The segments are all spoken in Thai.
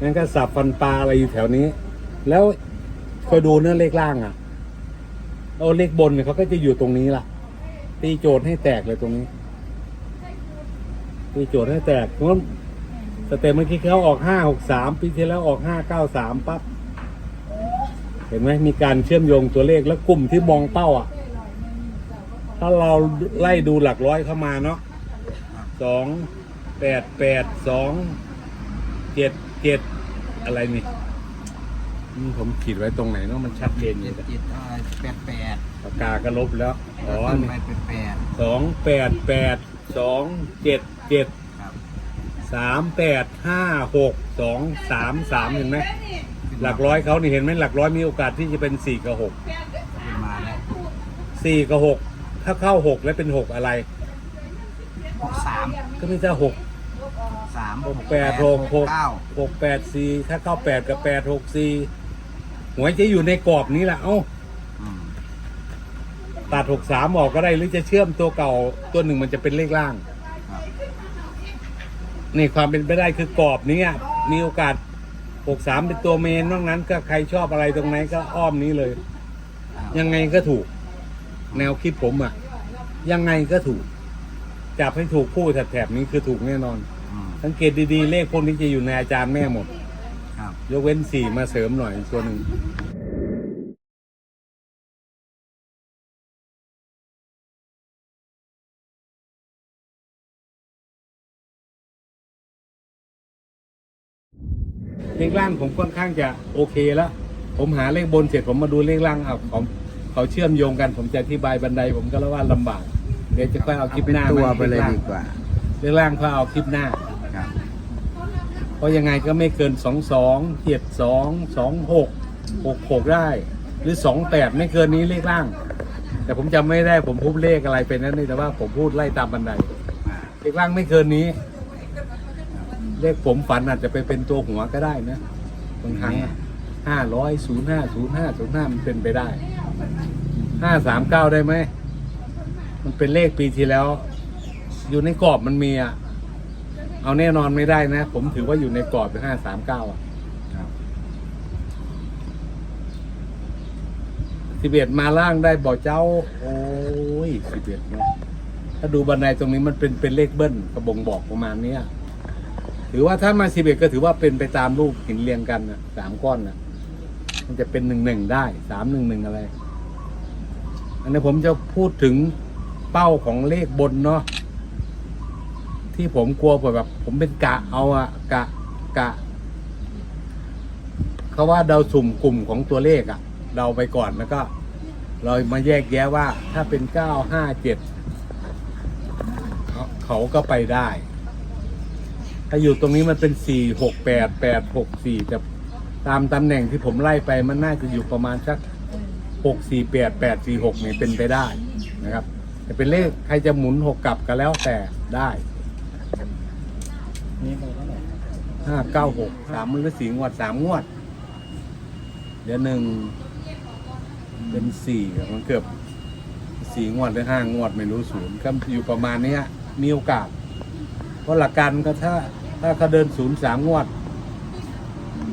งั้นก็สับฟันปลาอะไรอยู่แถวนี้ แล้วเคยดูเนื้อเลขล่างอะเอาเลขบนเนี่ยเขาก็จะอยู่ตรงนี้ล่ะ ตีโจทย์ให้แตกเลยตรงนี้ ตีโจทย์ให้แตกเพราะสเต็ปเมื่อกี้เขาออกห้าหกสามปีที่แล้วออกห้าเก้าสามปั๊บเห็นไหมมีการเชื่อมโยงตัวเลขแล้วกลุ่มที่มองเป้าอะ ถ้าเราไล่ดูหลักร้อยเข้ามาเนาะสองแปดแปดสองเจ็ด เจ็ดอะไรนี่อืมผมขีดไว้ตรงไหนเนาะมันชัดเจนอเจ็ยู่ดเจ็ดอะไรแปดแปดปากกาก็ลบแล้วอ๋อขึ้นนี่ ไปเป็นแปดสองแปดแปดสองเจ็ดเจ็ดครับสามแปดห้าหกสองสามสามเห็นไหมหลักร้อยเขานี่เห็นไหมหลักร้อยมีโอกาสที่จะเป็นสี่กับหกขึ้นมาแล้วสี่กับหกถ้าเข้าหกแล้วเป็นหกอะไร หกสามก็ไม่ใช่หกสามหกแปดหกหกเก้าหกแปดสี่ถ้าเข้าแปดกับแปดหกสี่หวยจะอยู่ในกรอบนี้แหละเอ้าอืมตัดหกสามออกก็ได้หรือจะเชื่อมตัวเก่าตัวหนึ่งมันจะเป็นเลขล่าง ครับนี่ความเป็นไปได้คือกรอบนี้อะมีโอกาสหกสามเป็นตัวเมนนอกนั้นก็ใครชอบอะไรตรงไหนก็อ้อมนี้เลย ยังไงก็ถูก แนวคิดผมอะยังไงก็ถูกจับให้ถูกคู่แถบๆนี้คือถูกแน่นอนอืม สังเกตดีๆ เลขพวกนี้จะอยู่ในอาจารย์แม่หมด ครับ ยกเว้นสี่มาเสริมหน่อยตัวหนึ่งเลขล่างผมค่อนข้างจะโอเคแล้ว ผมหาเลขบนเสร็จผมมาดูเลขล่างเอาเขาเขาเชื่อมโยงกันผมจะอธิบายบันไดผมก็แล้วว่าลำบาก เดี๋ยวจะค่อยเอาคลิปหน้าตัวมาไปเลยเลขล่างดีกว่า เลขล่างก็เอาคลิปหน้าครับ เพราะยังไงก็ไม่เกินสองสองเจ็ดสองสองหกหกหกได้ หรือสองแปดไม่เกินนี้เลขล่าง แต่ผมจำไม่ได้ผมพูดเลขอะไรเป็นนั่นนี่แต่ว่าผมพูดไล่ตามบันไดเลขล่างไม่เกินนี้ เลขผมฝันอาจจะไปเป็นตัวหัวก็ได้นะบางครั้งห้าร้อยศูนย์ห้าศูนย์ห้าศูนย์ห้ามันเป็นไปได้ห้าสามเก้าได้ไหมมันเป็นเลขปีที่แล้ว อยู่ในกรอบมันมีอะ เอาแน่นอนไม่ได้นะ ผมถือว่าอยู่ในกรอบเป็นห้าสามเก้าอะครับสิบเอ็ดมาล่างได้บ่อเจ้า โอ้ยสิบเอ็ดเนาะถ้าดูบันไดตรงนี้มันเป็นเป็นเลขเบิ้ลกระบงบอกประมาณเนี้ยถือว่าถ้ามาสิบเอ็ดก็ถือว่าเป็นไปตามรูปหินเรียงกันนะสามก้อนนะมันจะเป็นหนึ่งหนึ่งได้สามหนึ่งหนึ่งอะไร อันนี้ผมจะพูดถึงเป้าของเลขบนเนาะ ที่ผมกลัวแบบ ผมเป็นกะเอาอะกะกะเขาว่าเดาสุ่มกลุ่มของตัวเลขอะเดาไปก่อนแล้วก็ เรามาแยกแยะว่า ถ้าเป็นเก้าห้าเจ็ดเขาก็ไปได้ ถ้าอยู่ตรงนี้มันเป็นสี่หกแปดแปดหกสี่แต่ตามตำแหน่งที่ผมไล่ไปมันน่าจะอยู่ประมาณสักหกสี่แปดแปดสี่หกเนี่ยเป็นไปได้นะครับแต่เป็นเลขใครจะหมุนหกกลับก็แล้วแต่ได้ นี่ไปเท่าไหร่ห้าเก้าหกสามมือสี่งวดสามงวด เดี๋ยวหนึ่งเป็นสี่มันเกือบสี่งวดหรือห้างวดไม่รู้ศูนย์ก็อยู่ประมาณเนี้ย มีโอกาส เพราะหลักการก็ถ้า ถ้าเขาเดินศูนย์สามงวด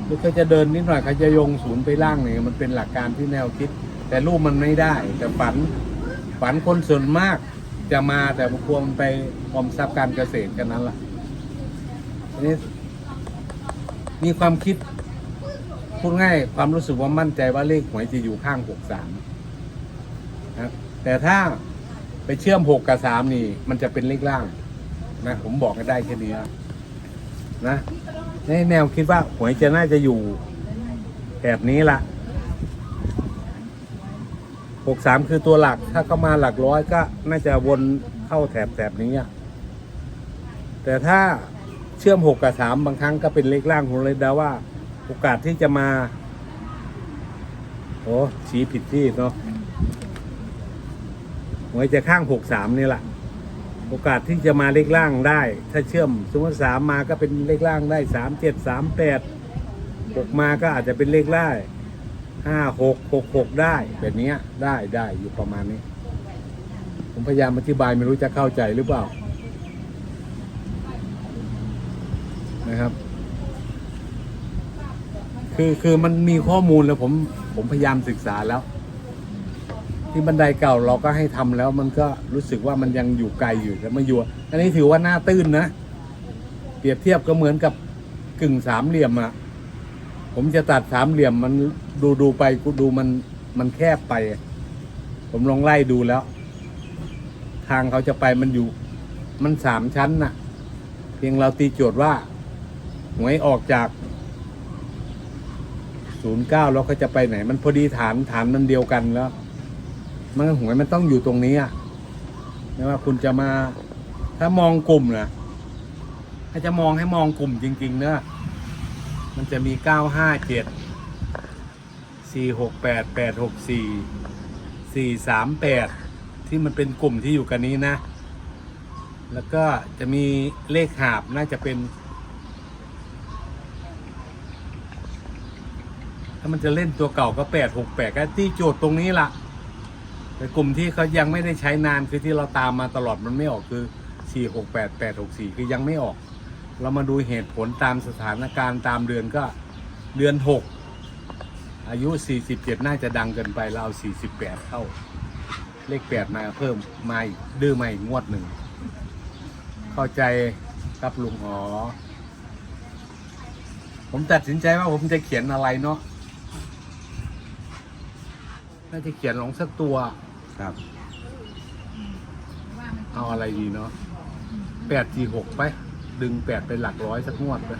หรือเขาจะเดินนิดหน่อยเขาจะโยงศูนย์ไปล่างเนี่ยมันเป็นหลักการที่แนวคิด แต่รูปมันไม่ได้ แต่ฝันฝันคนส่วนมาก จะมาแต่บางควมันไปออมทรัพย์การเกษตรกันนั้นล่ะนี้มีความคิด พูดง่ายความรู้สึกว่ามั่นใจว่าเลขหวยจะอยู่ข้างหกสามนะแต่ถ้าไปเชื่อมหกกับสามนี่ มันจะเป็นเลขล่าง นะ ผมบอกกันได้แค่นี้นะในแนวคิดว่าหวยจะน่าจะอยู่แถบนี้ละ หกสามคือตัวหลัก ถ้าเข้ามาหลักร้อยก็น่าจะวนเข้าแถบแถบนี้อะแต่ถ้าเชื่อมหกกับสามบางครั้งก็เป็นเลขล่างผมเลยเดาว่า โอกาสที่จะมา โอ้ชี้ผิดที่เนาะหวยจะข้างหกสามนี่แหละโอกาสที่จะมาเลขล่างได้ ถ้าเชื่อมสมมติสามมาก็เป็นเลขล่างได้สามเจ็ดสามแปดหกมาก็อาจจะเป็นเลขล่าง ห้าหกหกหกได้ แบบนี้ได้ได้อยู่ประมาณนี้ ผมพยายามอธิบายไม่รู้จะเข้าใจหรือเปล่า นะครับ คือคือมันมีข้อมูลแล้วผมผมพยายามศึกษาแล้ว ที่บันไดเก่าเราก็ให้ทำแล้ว มันก็รู้สึกว่ามันยังอยู่ไกลอยู่แล้วมาอยู่ อันนี้ถือว่าหน้าตื้นนะ เปรียบเทียบก็เหมือนกับกึ่งสามเหลี่ยมอะ ผมจะตัดสามเหลี่ยมมันดูดูไปกูดูมันมันแคบไป ผมลองไล่ดูแล้ว ทางเขาจะไปมันอยู่ มันสามชั้นน่ะ เพียงเราตีโจทย์ว่าหวยออกจากศูนย์เก้าแล้วเขาจะไปไหน มันพอดีฐานฐานมันเดียวกันแล้ว มันหวยมันต้องอยู่ตรงนี้อะไม่ว่าคุณจะมาถ้ามองกลุ่มนะถ้าจะมองให้มองกลุ่มจริง ๆ เนอะ มันจะมีเก้าห้าเจ็ดสี่หกแปดแปดหกสี่สี่สามแปดที่มันเป็นกลุ่มที่อยู่กันนี้นะ แล้วก็จะมีเลขหาบน่าจะเป็น ถ้ามันจะเล่นตัวเก่าก็แปดหกแปดก็ที่โจทย์ตรงนี้ล่ะแต่กลุ่มที่เขายังไม่ได้ใช้นานคือที่เราตามมาตลอดมันไม่ออกคือสี่หกแปดแปดหกสี่คือยังไม่ออก เรามาดูเหตุผลตามสถานการณ์ตามเดือนก็เดือนหกอายุสี่สิบเจ็ดน่าจะดังเกินไปเราเอาสี่สิบแปดเข้า เลขแปดมาเพิ่มมาอีกดื้อมาอีกงวดหนึ่ง เข้าใจครับลุงหอ ผมตัดสินใจว่าผมจะเขียนอะไรเนาะน่าจะเขียนลงสักตัวครับ เอาอะไรดีเนาะแปดสี่หกไป ดึงแปดไปหลักร้อยสักงวดไป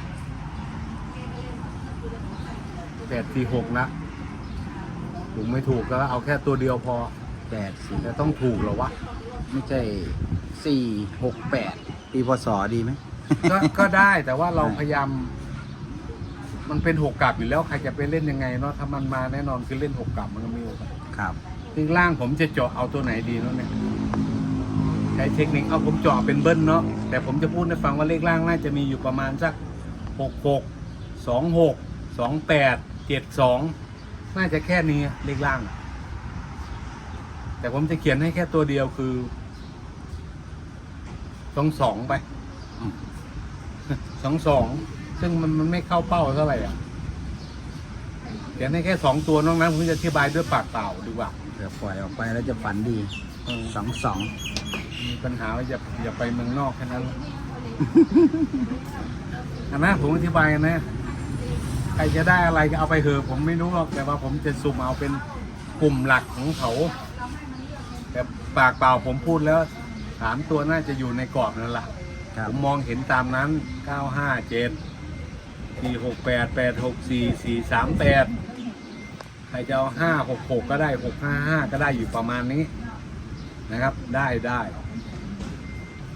แปดสี่หกนะถูกไม่ถูกก็เอาแค่ตัวเดียวพอ แปดสี่แต่ต้องถูกเหรอวะ ไม่ใช่สี่หกแปดปีพศดีไหม ก็ก็ได้แต่ว่าเราใช่พยายาม มันเป็นหกกลับอยู่แล้วใครจะไปเล่นยังไงเนาะถ้ามันมาแน่นอนคือเล่นหกกลับมันก็มีโอกาสครับ ซึ่งล่างผมจะเจาะเอาตัวไหนดีเนาะเนี่ย ใช้เทคนิคเอาผมเจาะเป็นเบิ้ลเนาะแต่ผมจะพูดให้ฟังว่าเลขล่างน่าจะมีอยู่ประมาณสักหกหกสองหกสองแปดเจ็ดสองน่าจะแค่นี้เลขล่าง แต่ผมจะเขียนให้แค่ตัวเดียวคือสองสองไปสองสองซึ่งมันมันไม่เข้าเป้าเท่าไหร่อะเขียนให้แค่สองตัวนอกนั้นผมจะอธิบายด้วยปากเปล่าดีกว่าเดี๋ยวปล่อยออกไปแล้วจะฝันดี สองสองมีปัญหาว่าอย่าอย่าไปเมืองนอกแค่นั้นอันนะผมอธิบายกันนะ ใครจะได้อะไรก็เอาไปเถอะผมไม่รู้หรอกแต่ว่าผมจะสุ่มเอาเป็นกลุ่มหลักของเขา แต่ปากเปล่าผมพูดแล้วสามตัวน่าจะอยู่ในกรอบนั่นแหละครับผมมองเห็นตามนั้น957 468 864 438ใครจะเอา566ก็ได้655ก็ได้อยู่ประมาณนี้ นะครับ ได้ได้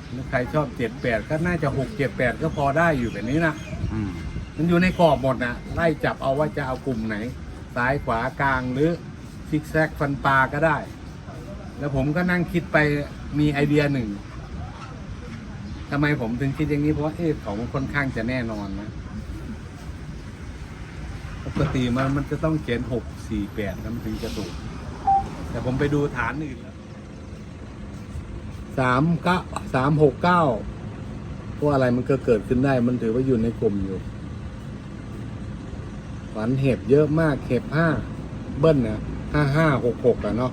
หรือใครชอบ78ก็น่าจะ678ก็พอได้อยู่แบบนี้นะอืมมันอยู่ในกรอบหมดนะไล่จับเอาว่าจะเอากลุ่มไหน ซ้ายขวากลางหรือซิกแซกฟันปลาก็ได้ แล้วผมก็นั่งคิดไปมีไอเดียหนึ่งทำไมผมถึงคิดอย่างนี้เพราะว่าเอ๊ะเขาค่อนข้างจะแน่นอนนะปกติมันมันจะต้องเขียนหกสี่แปดมันถึงจะถูกแต่ผมไปดูฐานอื่นแล้ว สามเก้าสามหกเก้าพวกอะไรมันก็เกิดขึ้นได้ มันถือว่าอยู่ในกลุ่มอยู่ ฝันเห็บเยอะมาก เห็บห้าเบิ้ลนะห้าห้าหกหกอะเนาะ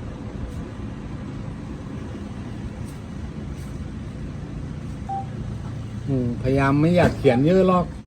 พยายามไม่อยากเขียนเยอะหรอก